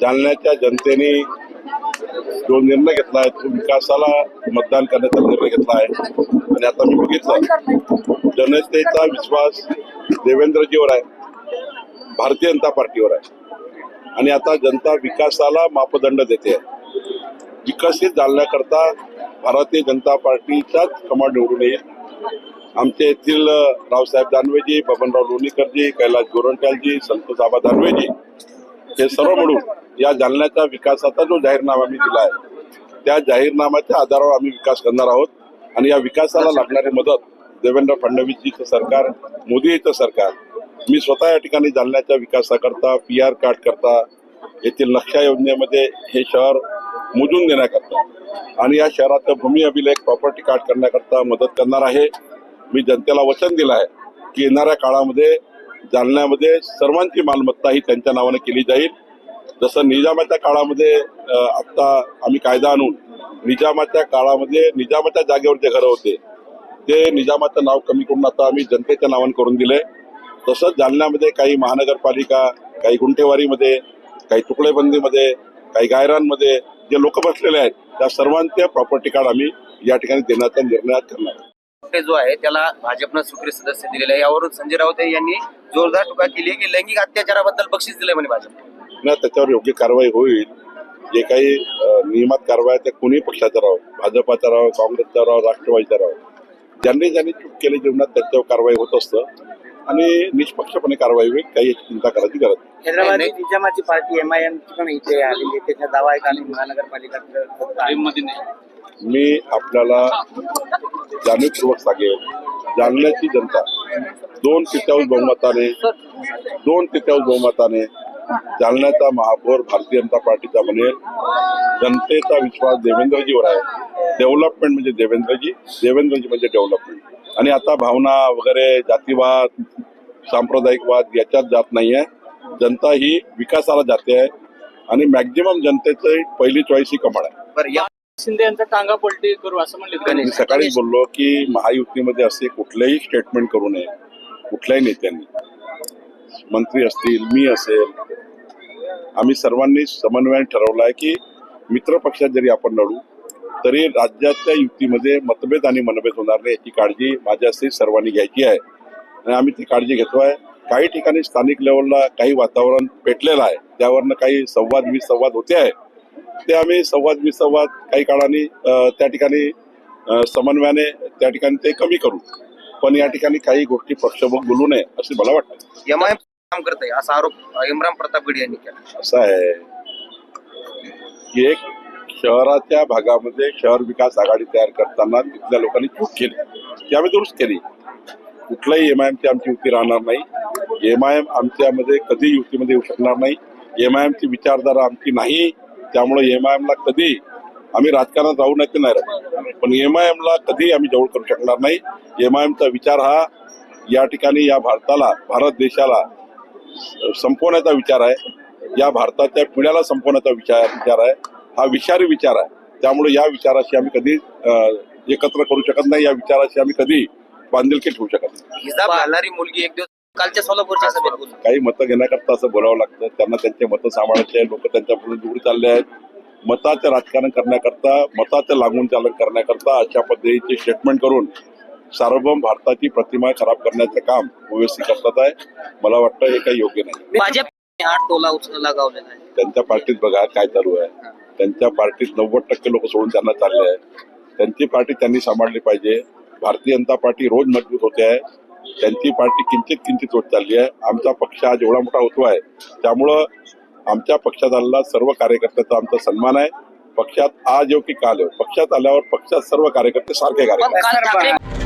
जालन्याच्या जनतेने जो निर्णय घेतला आहे तो विकासाला मतदान करण्याचा निर्णय घेतला आहे. आणि आता मी बघितलं जनतेचा विश्वास देवेंद्रजीवर आहे भारतीय जनता पार्टीवर आहे. आणि आता जनता विकासाला मापदंड देते. आहे विकसित जालण्याकरता भारतीय जनता पार्टीचाच कमांड निवडून येईल. आमच्या येथील रावसाहेब दानवेजी बबनराव लोणीकरजी कैलास गोरंट्यालजी संतोष आबा दानवेजी हे सर्व मिळून या जालन्याच्या विकासाचा जो जाहीरनामा आम्ही दिला आहे त्या जाहीरनाम्याच्या आधारावर आम्ही विकास करणार आहोत. आणि या विकासाला लागणारी मदत देवेंद्र फडणवीसजीचं सरकार मोदीचं सरकार मी स्वतः या ठिकाणी जालन्याच्या विकासाकरता पी आर कार्ड करता येथील नक्षा योजनेमध्ये हे शहर मोजून देण्याकरता आणि या शहराचं भूमी अभिलेख प्रॉपर्टी कार्ड करण्याकरता मदत करणार आहे. मी जनतेला वचन दिलं आहे की येणाऱ्या काळामध्ये जालन्यामध्ये सर्वांची मालमत्ता ही त्यांच्या नावाने केली जाईल. जसं निजामाच्या काळामध्ये आता आत्ता आम्ही कायदा आणून निजामाच्या काळामध्ये निजामाच्या जागेवर जे घरं होते. ते निजामाचं नाव कमी करून आता आम्ही जनतेच्या नावाने करून दिले तसंच जालन्यामध्ये काही महानगरपालिका काही गुंठेवारीमध्ये काही तुकडेबंदीमध्ये काही गायरांमध्ये जे लोक बसलेले आहेत त्या सर्वांचे प्रॉपर्टी कार्ड आम्ही या ठिकाणी देण्याचा निर्णय करणार. ते जो आहे त्याला भाजपनं सक्रिय सदस्य दिलेले आहे. यावरून संजय राऊत यांनी जोरदार टीका केली की लैंगिक अत्याचाराबद्दल बक्षीस दिलंय म्हणे भाजप ना त्याच्यावर योग्य कारवाई होईल. जे काही नियमात कारवाई आहे, ते कुणी पक्षाचा राहो भाजपाचा राहो काँग्रेसचा राहो राष्ट्रवादीचा राहो ज्यांनी ज्यांनी चूक केली जीवनात त्यांच्यावर कारवाई होत असतं. आणि निष्पक्षपणे कारवाई होईल काही याची चिंता करायची गरज नाही. हैदराबाद. निजामाची पार्टी एम आय एम पण इथे आलेली त्याचा दावा आहे का आम्ही महानगरपालिका मी आपल्याला जाणीवपूर्वक सांगेल जालन्याची जनता दोन तृतीयांश बहुमताने दोन तृतीयांश बहुमताने जालन्याचा महापौर भारतीय जनता पार्टीचा बनेल जनतेचा विश्वास देवेंद्रजीवर आहे. डेव्हलपमेंट म्हणजे देवेंद्रजी देवेंद्रजी म्हणजे डेव्हलपमेंट आणि आता भावना वगैरे जातीवाद सांप्रदायिकवाद याच्यात जात नाही आहे जनता ही विकासाला जाते आहे. आणि मॅक्झिमम जनतेचं पहिली चॉईस ही कमळ आहे. शिंदे यांचा टांगा पलटी करू असं म्हणले सकाळीच बोललो की महायुतीमध्ये असे कुठलेही स्टेटमेंट करू नये. कुठल्याही नेत्यांनी. मंत्री असतील मी असेल आम्ही सर्वांनी समन्वयाने ठरवलं आहे की मित्र पक्षात जरी आपण लढू तरी राज्याच्या युतीमध्ये मतभेद आणि मनभेद होणार नाही याची काळजी माझ्या असते सर्वांनी घ्यायची आहे. आणि आम्ही ती काळजी घेतोय काही ठिकाणी स्थानिक लेवलला काही वातावरण पेटलेलं आहे त्यावरनं काही संवाद विसंवाद होते आहे. ते आम्ही संवाद विसंवाद काही काळाने त्या ठिकाणी समन्वयाने त्या ठिकाणी ते कमी करू. पण या ठिकाणी काही गोष्टी पक्षभोग बोलू नये असे मला वाटतं. काम करत आहे असा आरोप इम्रान प्रतापगड यांनी केला. असं आहे एक शहराच्या भागामध्ये शहर विकास आघाडी तयार करताना तिथल्या लोकांनी चूक केली. ती आम्ही दुरुस्त केली. कुठलाही एम आय एमची आमची युती राहणार नाही. एम आय एम आमच्यामध्ये कधी युतीमध्ये येऊ शकणार नाही. एम आय एमची विचारधारा आमची नाही. त्यामुळे एम आय एमला कधी आम्ही राजकारणात राहू नाही ते नाही राहू पण एम आय एमला कधी आम्ही जवळ करू शकणार नाही. एम आय एमचा विचार हा या ठिकाणी या भारताला भारत देशाला संपवण्याचा विचार आहे. या भारताच्या पिढ्याला संपवण्याचा विचार विचार आहे. हा विषारी विचार आहे. त्यामुळे या विचाराशी आम्ही कधी एकत्र करू शकत नाही. या विचाराशी आम्ही कधी बांधिलकी ठेवू शकत नाही. मुलगी एक दिवस कालच्या सोलापूरच्या सभेत काही मतं घेण्याकरता असं बोलावं लागतं. त्यांना त्यांचे मतं सांभाळायचे लोक त्यांच्या पुढे दूर चालले आहेत. मताचं राजकारण करण्याकरता मताचं लागून चालन करण्याकरता अशा पद्धतीचे स्टेटमेंट करून सार्वभौम भारताची प्रतिमा खराब करण्याचं काम ओवेसी करतात आहे. मला वाटतं हे काही योग्य नाही. भाजप टोला उचलला गावलेला आहे. त्यांच्या पार्टीत बघा काय चालू आहे. त्यांच्या पार्टीत नव्वद टक्के लोक सोडून त्यांना चालले आहे. त्यांची पार्टी त्यांनी सांभाळली पाहिजे. भारतीय जनता पार्टी रोज मजबूत होते आहे. त्यांची पार्टी किंचित किंचित होत चालली आहे. आमचा पक्ष आज एवढा मोठा होतो आहे. त्यामुळं आमच्या पक्षात आलेला सर्व कार्यकर्त्याचा आमचा सन्मान आहे. पक्षात आज येऊ की काल येऊ पक्षात आल्यावर पक्षात सर्व कार्यकर्ते सारखे कार्यकर्ते.